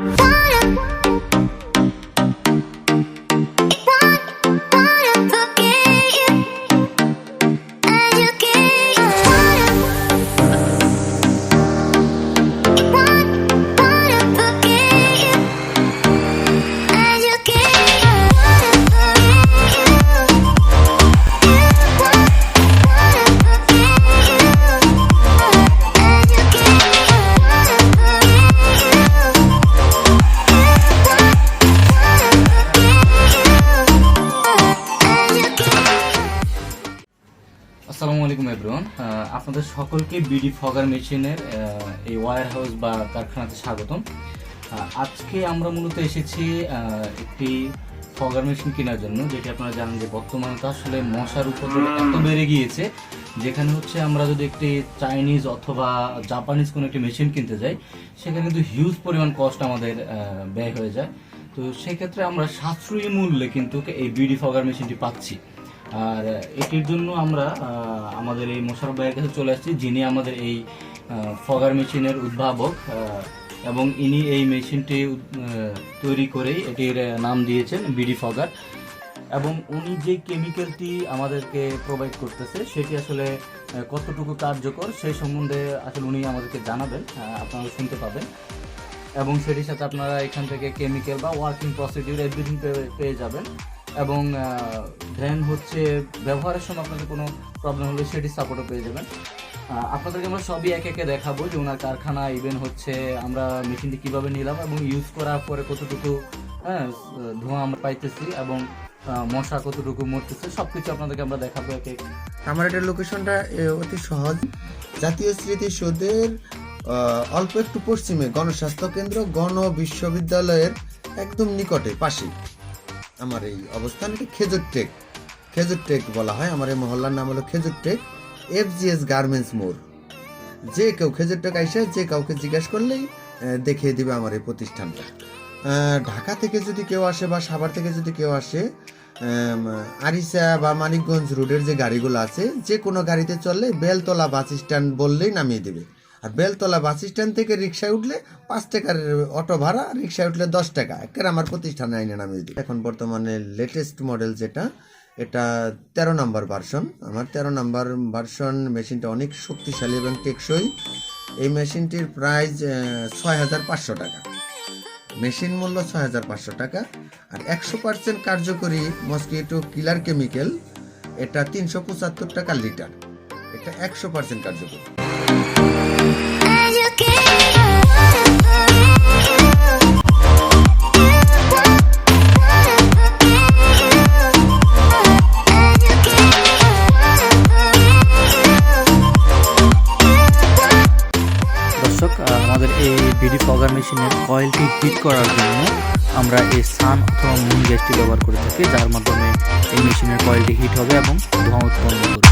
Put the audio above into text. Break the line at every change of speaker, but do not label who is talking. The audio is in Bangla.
Bye. আসসালামু আলাইকুম এভরিওয়ান আপনাদের সকলকে বিডি ফগার মেশিনের এই ওয়্যার হাউস বা কারখানাতে স্বাগতম। আজকে আমরা মূলত এসেছি একটি ফগার মেশিন কেনার জন্য যেটি আপনারা জানেন যে বর্তমানে তো আসলে মশার উপদ্রব এত বেড়ে গিয়েছে যেখানে হচ্ছে আমরা যদি একটি চাইনিজ অথবা জাপানিজ কোনো একটি মেশিন কিনতে যাই সেখানে কিন্তু হিউজ পরিমাণ কস্ট আমাদের ব্যয় হয়ে যায়। তো সেক্ষেত্রে আমরা সাশ্রয়ী মূল্যে কিন্তু এই বিডি ফগার মেশিনটি পাচ্ছি। আর এটির জন্য আমরা আমাদের এই মোশারফ ভাইয়ের কাছে চলে আসছি, যিনি আমাদের এই ফগার মেশিনের উদ্ভাবক এবং ইনি এই মেশিনটি তৈরি করেই এটির নাম দিয়েছেন বিডি ফগার। এবং উনি যে কেমিক্যালটি আমাদেরকে প্রোভাইড করতেছে, সেটি আসলে কতটুকু কার্যকর, সেই সম্বন্ধে আসলে উনি আমাদেরকে জানাবেন আপনারা শুনতে পাবেন। এবং সেটির সাথে আপনারা এখান থেকে কেমিক্যাল বা ওয়ার্কিং প্রসিডিউর এভরিথিং পেয়ে যাবেন। এবং দেন হচ্ছে ব্যবহারের সময় আপনাদের কোনো প্রবলেম হলে সেটি সাপোর্টও পেয়ে যাবেন। আপনাদেরকে আমরা সবই একে একে দেখাবো যে ওনার কারখানা ইভেন হচ্ছে আমরা মেশিনটি কীভাবে নিলাম এবং ইউজ করার পরে কতটুকু হ্যাঁ ধোঁয়া আমরা পাইতেছি এবং মশা কতটুকু মরতেছে সব কিছু আপনাদেরকে আমরা দেখাবো একে
আমার এটার লোকেশনটা অতি সহজ। জাতীয় স্মৃতিসৌধের অল্প একটু পশ্চিমে গণস্বাস্থ্য কেন্দ্র গণ বিশ্ববিদ্যালয়ের একদম নিকটে পাশে আমার এই অবস্থান, এটা খেজুর টেক। খেজুর টেক বলা হয়, আমার এই মহল্লার নাম হলো Khejur Tek. F G S garments মোড় যে কেউ খেজুর টেক আইসে, যে কাউকে জিজ্ঞেস করলেই দেখিয়ে দিবে আমার এই প্রতিষ্ঠানটা। ঢাকা থেকে যদি কেউ আসে বা সাভার থেকে যদি কেউ আসে আরিসা বা মানিকগঞ্জ রোডের যে গাড়িগুলো আছে, যে কোনো গাড়িতে চললে বেলতলা বাস স্ট্যান্ড বললেই নামিয়ে দেবে। আর বেলতলা বাস স্ট্যান্ড থেকে রিক্সায় উঠলে পাঁচ টাকার অটো ভাড়া, রিক্সায় উঠলে দশ টাকা। একের আমার প্রতিষ্ঠানে আইনে নামিয়ে দিবে। এখন বর্তমানে লেটেস্ট মডেল যেটা, এটা তেরো নাম্বার ভার্সন আমার তেরো নাম্বার ভার্সন মেশিনটা অনেক শক্তিশালী এবং টেকসই। এই মেশিনটির প্রাইস ছয় হাজার পাঁচশো টাকা। মেশিন মূল্য ছয় হাজার পাঁচশো টাকা। আর একশো পার্সেন্ট কার্যকরী মসকিটো কিলার কেমিক্যাল এটা তিনশো পঁচাত্তর টাকা লিটার। এটা একশো পার্সেন্ট কার্যকরী।
বগার মেশিনের কয়েলটি হিট করার জন্য আমরা এই সান অথবা মুন গ্যাসটি ব্যবহার করে থাকি, যার মাধ্যমে এই মেশিনের কয়েলটি হিট হবে এবং ধোঁয়া উৎপন্ন করবে।